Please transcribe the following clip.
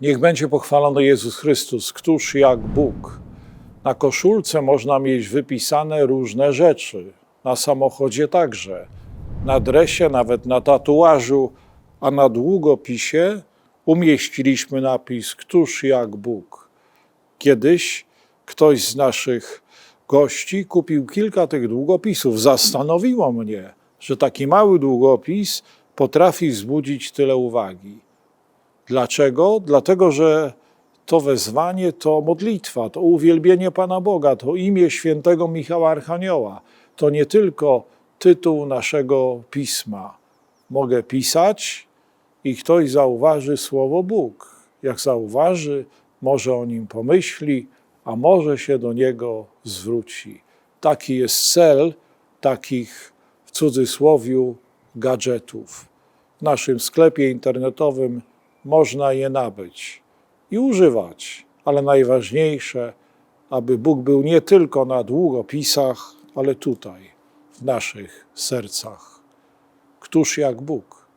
Niech będzie pochwalony Jezus Chrystus, któż jak Bóg. Na koszulce można mieć wypisane różne rzeczy, na samochodzie także, na dresie, nawet na tatuażu, a na długopisie umieściliśmy napis Któż jak Bóg. Kiedyś ktoś z naszych gości kupił kilka tych długopisów. Zastanowiło mnie, że taki mały długopis potrafi wzbudzić tyle uwagi. Dlaczego? Dlatego, że to wezwanie to modlitwa, to uwielbienie Pana Boga, to imię świętego Michała Archanioła. To nie tylko tytuł naszego pisma. Mogę pisać i ktoś zauważy słowo Bóg. Jak zauważy, może o nim pomyśli, a może się do niego zwróci. Taki jest cel takich w cudzysłowiu gadżetów. W naszym sklepie internetowym można je nabyć i używać, ale najważniejsze, aby Bóg był nie tylko na długopisach, ale tutaj, w naszych sercach. Któż jak Bóg?